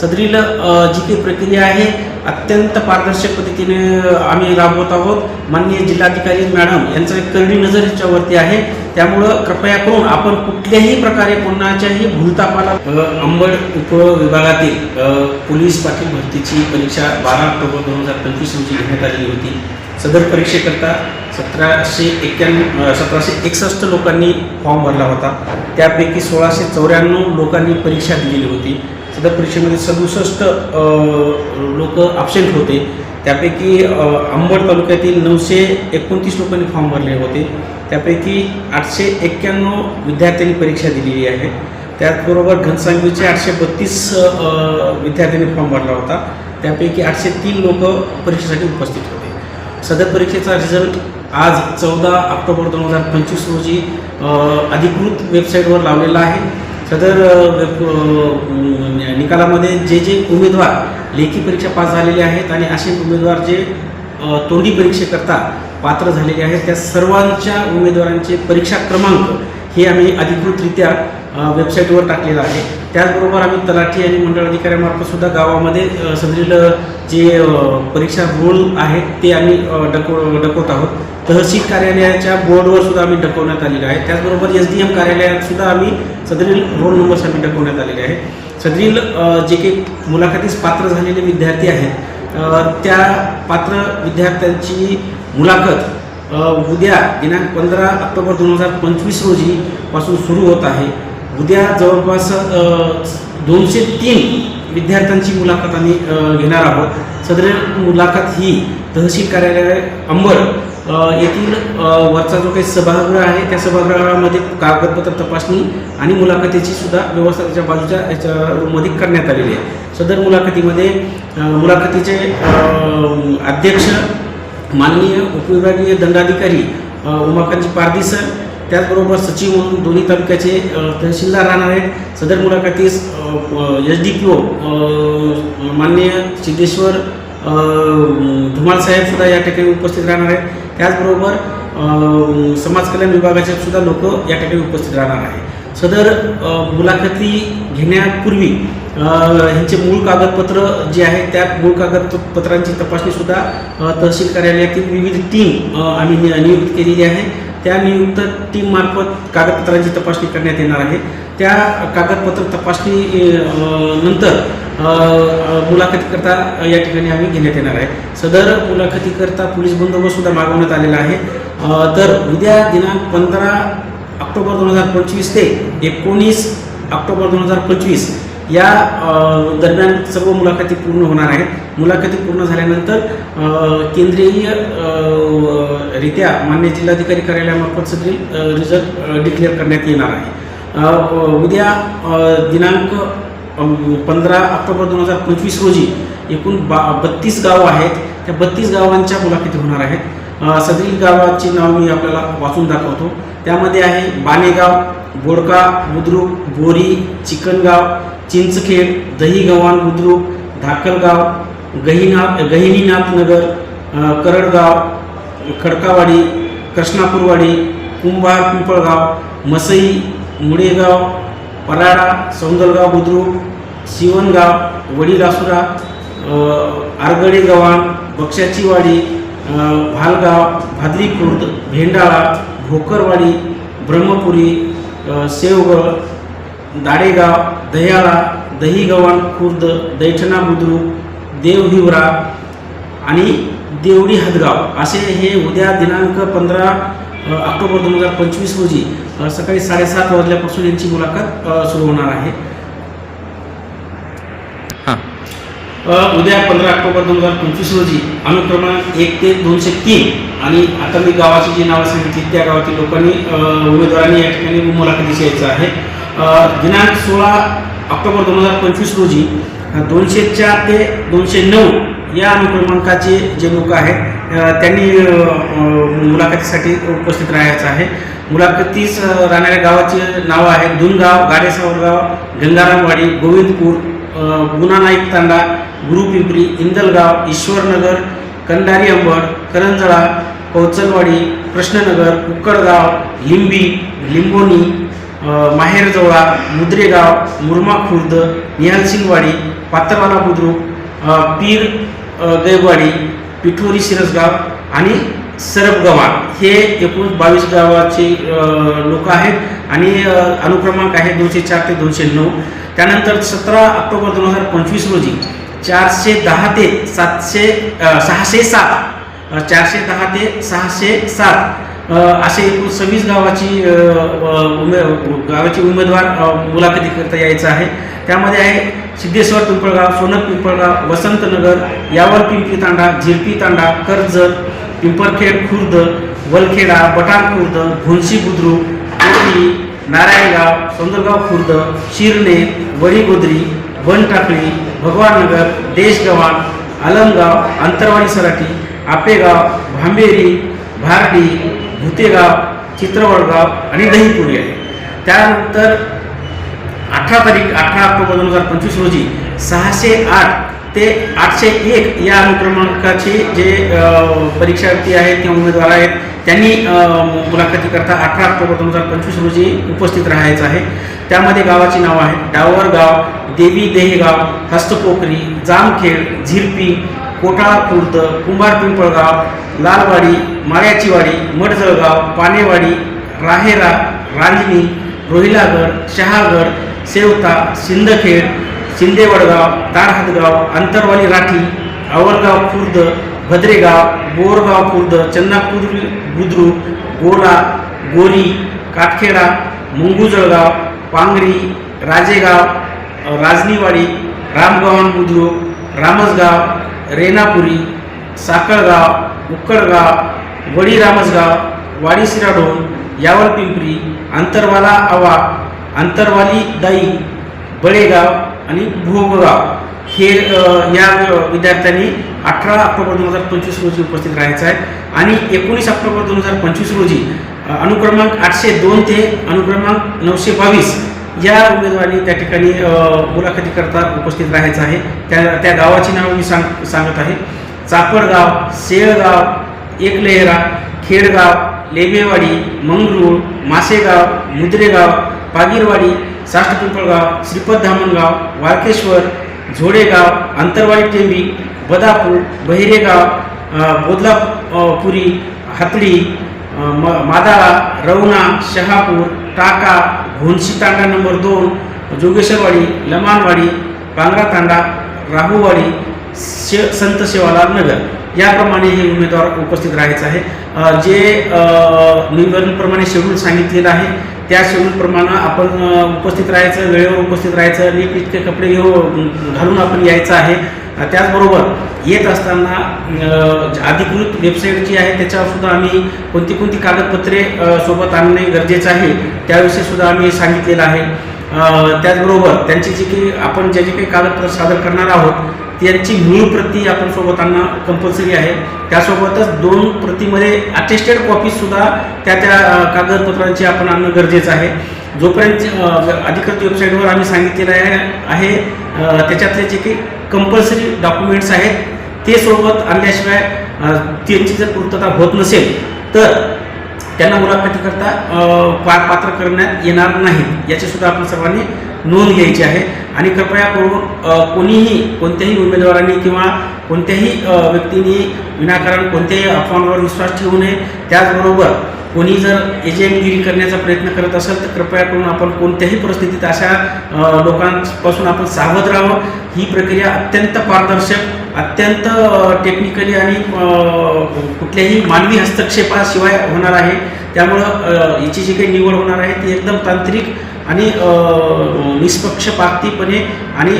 सदरील जी काही प्रक्रिया आहे अत्यंत पारदर्शक पद्धतीने आम्ही राबवत आहोत. माननीय जिल्हाधिकारी मॅडम यांचं एक करडी नजर याच्यावरती आहे. त्यामुळं कृपया करून आपण कुठल्याही प्रकारे कोणाच्याही भूलतापाला अंबड उपविभागातील पोलीस पाटील भरतीची परीक्षा बारा ऑक्टोबर दोन हजार पंचवीस रोजी घेण्यात आलेली होती. सदर परीक्षेकरता सतराशे एक्क्याण्णव सतराशे एकसष्ट लोकांनी फॉर्म भरला होता. त्यापैकी सोळाशे चौऱ्याण्णव लोकांनी परीक्षा दिलेली होती. सदर परीक्षेमध्ये सदुसष्ट लोक ॲबसेंट होते. त्यापैकी अंबड तालुक्यातील नऊशे एकोणतीस लोकांनी फॉर्म भरले होते. त्यापैकी आठशे एक्क्याण्णव विद्यार्थ्यांनी परीक्षा दिलेली आहे. त्याचबरोबर घनसांगवीचे आठशे बत्तीस विद्यार्थ्यांनी फॉर्म भरला होता. त्यापैकी आठशे तीन लोक परीक्षेसाठी उपस्थित होते. सदर परीक्षेचा रिझल्ट आज चौदा ऑक्टोबर दोन हजार पंचवीस रोजी अधिकृत वेबसाईटवर लावलेला आहे. सदर निकालामध्ये जे जे उमेदवार लेखी परीक्षा पास झालेले आहेत आणि असे उमेदवार जे तोंडी परीक्षेकरता पात्र झालेले आहेत त्या सर्वांच्या उमेदवारांचे परीक्षा क्रमांक हे आम्ही अधिकृतरित्या वेबसाईटवर टाकलेलं आहे. त्याचबरोबर आम्ही तलाठी आणि मंडळ अधिकाऱ्यामार्फतसुद्धा गावामध्ये सदरील जे परीक्षा रोल आहेत ते आम्ही डकव डकवत आहोत. तहसील कार्यालयाच्या बोर्डवर सुद्धा आम्ही डकवण्यात आलेलं आहे. त्याचबरोबर एस डी एम कार्यालयात सुद्धा आम्ही सदरील रोल नंबर आम्ही डकवण्यात आलेले आहे सदरील जे काही मुलाखतीस पात्र झालेले विद्यार्थी आहेत त्या पात्र विद्यार्थ्यांची मुलाखत उद्या दिनांक पंधरा ऑक्टोबर दोन हजार पंचवीस रोजीपासून सुरू होत आहे. उद्या जवळपास दोनशे तीन विद्यार्थ्यांची मुलाखत आम्ही घेणार आहोत. सदर मुलाखत ही तहसील कार्यालय अंबड येथील वरचा जो काही सभागृह आहे त्या सभागृहामध्ये कागदपत्र तपासणी आणि मुलाखतीची सुद्धा व्यवस्था त्याच्या बाजूच्या याच्या रूममध्ये करण्यात आलेली आहे. सदर मुलाखतीमध्ये मुलाखतीचे अध्यक्ष माननीय उपविभागीय दंडाधिकारी उमाकांत उमाकांतजी पारदी सर त्याचबरोबर सचिव म्हणून दोन्ही तालुक्याचे तहसीलदार राहणार आहेत. सदर मुलाखतीस एस डी पी ओ माननीय सिद्धेश्वर अ, धुमाळ साहेब सुद्धा या ठिकाणी उपस्थित राहणार आहेत. त्याचबरोबर समाज कल्याण विभागाचे सुद्धा लोक या ठिकाणी उपस्थित राहणार आहे सदर मुलाखती घेण्यापूर्वी ह्यांचे मूळ कागदपत्र जे आहे त्या मूळ कागदपत्रांची तपासणीसुद्धा तहसील कार्यालयातील विविध टीम आम्ही नियुक्त केलेली आहे. त्या नियुक्त टीममार्फत कागदपत्रांची तपासणी करण्यात येणार आहे. त्या कागदपत्र तपासणी नंतर मुलाखतीकरता या ठिकाणी आम्ही घेण्यात येणार आहे. सदर मुलाखतीकरता पोलीस बंदोबस्त सुद्धा मागवण्यात आलेला आहे. तर उद्या दिनांक पंधरा ऑक्टोबर दोन हजार पंचवीस ते एकोणीस ऑक्टोबर दोन हजार पंचवीस या दरम्यान सर्व मुलाखती पूर्ण होणार आहेत. मुलाखती पूर्ण झाल्यानंतर केंद्रीय रित्या मान्य जिल्हाधिकारी कार्यालयामार्फत सगळी रिझल्ट डिक्लेअर करण्यात येणार आहे. उद्या दिनांक पंधरा ऑक्टोबर दोन हजार पंचवीस रोजी एकूण बा बत्तीस गावं आहेत. त्या बत्तीस गावांच्या मुलाखती होणार आहेत. सदरील गावाची नाव मी आपल्याला वाचून दाखवतो. त्यामध्ये आहे बाणेगाव बोडका बुद्रुक बोरी चिकनगाव चिंचखेड दहीगव्हाण बुद्रुक धाकलगाव गहिनाथ गहिनीनाथ नगर करडगाव खडकावाडी कृष्णापूरवाडी कुंभार पिंपळगाव मसई मुडेगाव पराडा सौंदलगाव बुद्रुक शिवणगाव वडीलासुरा आरगडे गव्हाण बक्षाचीवाडी भालगाव भादरी खुर्द भेंडाळा भोकरवाडी ब्रह्मपुरी सेवगळ दाडेगाव दह्याळा दहीगव्हाण खुर्द दैठणा बुद्रुक देवहिवरा आणि देवडी हदगाव. असे हे उद्या दिनांक पंधरा ऑक्टोबर दोन हजार पंचवीस रोजी सकाळी साडेसात वाजल्यापासून यांची मुलाखत सुरू होणार आहे. हां. उद्या पंधरा ऑक्टोबर दोन हजार पंचवीस रोजी अनुक्रमांक एक ते दोनशे तीन आणि आता मी गावाची जी नावं सांगितली त्या गावातील लोकांनी उमेदवारांनी या ठिकाणी मुलाखतीस यायचं आहे. दिनांक सोळा ऑक्टोबर दोन हजार पंचवीस रोजी दोनशे चार ते दोनशे नऊ या अनुक्रमांकाचे जे लोक आहेत त्यांनी मुलाखतीसाठी उपस्थित राहायचं आहे. मुलाखतीस राहणाऱ्या गावाची नावं आहेत दुनगाव गाडेसावरगाव गंगारामवाडी गोविंदपूर गुना नाईक तांडा गुरुपिंपरी इंदलगाव ईश्वरनगर कंडारी अंबड करंजळा कौचलवाडी कृष्णनगर कुक्कडगाव लिंबी लिंबोनी माहेरजवळा मुद्रेगाव मुरमा खुर्द निहालसिंगवाडी पातरवाला बुद्रुक पीर गैवाडी पिठोरी शिरसगाव आणि सरबगव्हाण हे एकूण बावीस गावाचे लोक आहेत आणि अनुक्रमांक आहे दोनशे चार ते दोनशे नऊ. त्यानंतर सतरा ऑक्टोबर दोन हजार पंचवीस रोजी चारशे दहा ते सातशे सहाशे सात चारशे दहा ते सहाशे सात असे एकूण सव्वीस गावाची उमे गावाची उमेदवार मुलाखती करता यायचं आहे. त्यामध्ये आहे सिद्धेश्वर पिंपळगाव सोनक पिंपळगाव वसंतनगर यावर पिंपरी तांडा झिरपी तांडा कर्जत पिंपरखेड खुर्द वलखेडा बटाण खुर्द भोंशी बुद्रुक कोटी नारायणगाव सौंदरगाव खुर्द शिरणे वडीगोदरी वनटाकळी भगवाननगर देशगव्हाण आलमगाव अंतरवाडी सराटी आपेगाव भांबेरी भारडी भुतेगाव चित्रवडगाव आणि दहीपुरी आहे. त्यानंतर अठरा तारीख अठरा ऑक्टोबर दोन हजार पंचवीस रोजी सहाशे आठ ते आठशे एक या अनुक्रमांकाचे जे परीक्षार्थी आहेत किंवा उमेदवार आहेत त्यांनी मुलाखतीकरता मुलाखती करता अठरा ऑक्टोबर दोन हजार पंचवीस रोजी उपस्थित राहायचं आहे. त्यामध्ये गावाची नावं आहेत. डावरगाव देवी देहेगाव हस्तपोखरी जामखेड झिरपी कोटाळा खुर्द कुंभार पिंपळगाव लालवाडी माळ्याचीवाडी मडजळगाव पानेवाडी राहेरा रांजणी रोहिलागड शहागड सेवता सिंदखेड शिंदेवडगाव तारहातगाव अंतरवाली राठी आवळगाव खुर्द भद्रेगाव बोरगाव खुर्द चन्नापूर बुद्रुक गोला गोरी काटखेडा मुंगुजळगाव पांगरी राजेगाव राजनीवाडी रामगव्हाण बुद्रुक रामसगाव रेणापुरी साखळगाव उक्कडगाव वडी रामसगाव वाडी सिराडोन यावल पिंपरी अंतरवाला आवा अंतरवाली दाई बळेगाव आणि भोगगाव हे या विद्यार्थ्यांनी अठरा ऑक्टोबर दोन हजार पंचवीस रोजी उपस्थित राहायचं आहे. आणि एकोणीस ऑक्टोबर दोन हजार पंचवीस रोजी अनुक्रमांक आठशे दोन ते अनुक्रमांक नऊशे बावीस या उमेदवारांनी त्या ठिकाणी मुलाखतीकरता मुलाखती उपस्थित राहायचं आहे. त्या त्या गावाची नावं मी सांग सांगत आहे. चापडगाव सेळगाव एकलेहरा खेडगाव लेबेवाडी मंगरूळ मासेगाव मुद्रेगाव पागीरवाडी साष्टपिंपळगाव श्रीपद धामणगाव वाळकेश्वर झोडेगाव अंतरवाडी टेंबी बदापूर बहिरेगाव बोदलापुरी हातडी म मादाळा रवना शहापूर टाका घोणशी तांडा नंबर दोन जोगेश्वरवाडी लमाणवाडी पांगरा तांडा राहूवाडी शे संत सेवालाल नगर. याप्रमाणे हे उमेदवार उपस्थित राहायचं आहे जे निवडणूकप्रमाणे शेड्यूल सांगितलेलं आहे त्या शेड्यूलप्रमाणे आपण उपस्थित राहायचं वेळेवर उपस्थित राहायचं नीट इतके कपडे घेऊन घालून आपण यायचं आहे. त्याचबरोबर येत असताना अधिकृत वेबसाईट जी आहे त्याच्यावर सुद्धा आम्ही कोणती कोणती कागदपत्रे सोबत आणणे गरजेचं आहे त्याविषयी सुद्धा आम्ही सांगितलेलं आहे. त्याचबरोबर त्यांची जी काही आपण ज्या जे काही कागदपत्र सादर करणार आहोत त्यांची मूळ प्रती आपण सोबत आणणं कंपल्सरी आहे. त्यासोबतच दोन प्रतीमध्ये अटेस्टेड कॉपीसुद्धा त्या त्या कागदपत्रांची आपण आणणं गरजेचं आहे. जोपर्यंत अधिकृत वेबसाईटवर आम्ही सांगितलेलं आहे त्याच्यातले जे काही कंपल्सरी डॉक्युमेंट्स आहेत ते सोबत आणल्याशिवाय त्यांची जर पूर्तता होत नसेल तर त्यांना मुलाखतीकरता पार पात्र करण्यात येणार नाही. याची सुद्धा आपण सर्वांनी नोंद घ्यायची आहे. आणि कृपया करून कोणीही कोणत्याही उमेदवारांनी किंवा कोणत्याही व्यक्तींनी विनाकारण कोणत्याही अफवांवर विश्वास ठेवू नये. त्याचबरोबर कोणी जर एजंटगिरी करण्याचा प्रयत्न करत असेल तर कृपया करून आपण कोणत्याही परिस्थितीत अशा लोकांपासून आपण सावध राहावं. ही प्रक्रिया अत्यंत पारदर्शक अत्यंत टेक्निकली आणि कुठल्याही मानवी हस्तक्षेपाशिवाय होणार आहे. त्यामुळं याची जी काही निवड होणार आहे ती एकदम तांत्रिक आणि निष्पक्षपातीपणे आणि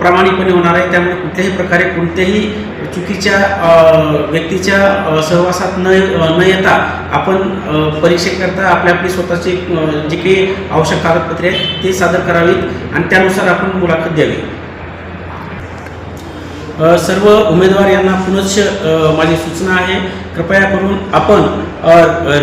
प्रामाणिकपणे होणार आहे. त्यामुळे कुठल्याही प्रकारे कोणत्याही चुकीच्या व्यक्तीच्या सहवासात न न येता आपण परीक्षेकरता आपल्या आपली स्वतःची जे काही आवश्यक कागदपत्रे आहेत ते सादर करावीत आणि त्यानुसार आपण मुलाखत द्यावी. सर्व उमेदवार यांना पुनश्च माझी सूचना आहे. कृपया करून आपण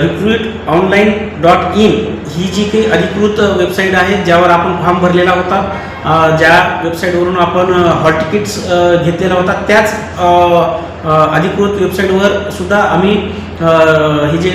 रिक्रूट ऑनलाईन डॉट इन ही जी काही अधिकृत वेबसाईट आहे ज्यावर आपण फॉर्म भरलेला होता ज्या वेबसाईटवरून आपण हॉल तिकीट्स घेतलेला होता त्याच अधिकृत वेबसाईटवर सुद्धा आम्ही हे जे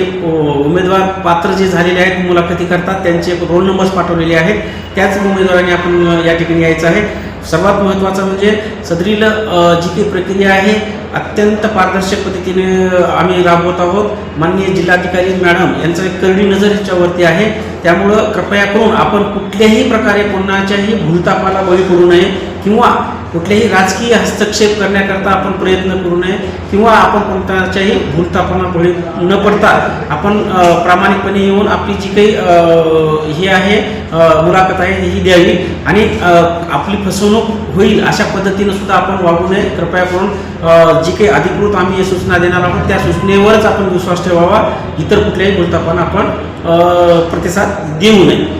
उमेदवार पात्र जे झालेले आहेत मुलाखती करतात त्यांचे रोल नंबर्स पाठवलेले आहेत. त्याच उमेदवारांनी आपण या ठिकाणी यायचं आहे. सर्वात महत्त्वाचं म्हणजे सदरील जी काही प्रक्रिया आहे अत्यंत पारदर्शक पद्धतीने आम्ही राबवत आहोत. माननीय जिल्हाधिकारी मॅडम यांचं एक करडी नजर याच्यावरती आहे. त्यामुळं कृपया करून आपण कुठल्याही प्रकारे कोणाच्याही भूलतापाला बळी पडू नये किंवा कुठलेही राजकीय हस्तक्षेप करण्याकरता आपण प्रयत्न करू नये किंवा आपण कोणत्याच्याही भूलतापणा बळी न पडता आपण प्रामाणिकपणे येऊन आपली जी काही हे आहे मुलाखत आहे ही द्यावी आणि आपली फसवणूक होईल अशा पद्धतीनं सुद्धा आपण वागू नये. कृपया करून जी काही अधिकृत आम्ही सूचना देणार आहोत त्या सूचनेवरच आपण विश्वास ठेवावा. इतर कुठल्याही भूलतापांना आपण प्रतिसाद देऊ नये.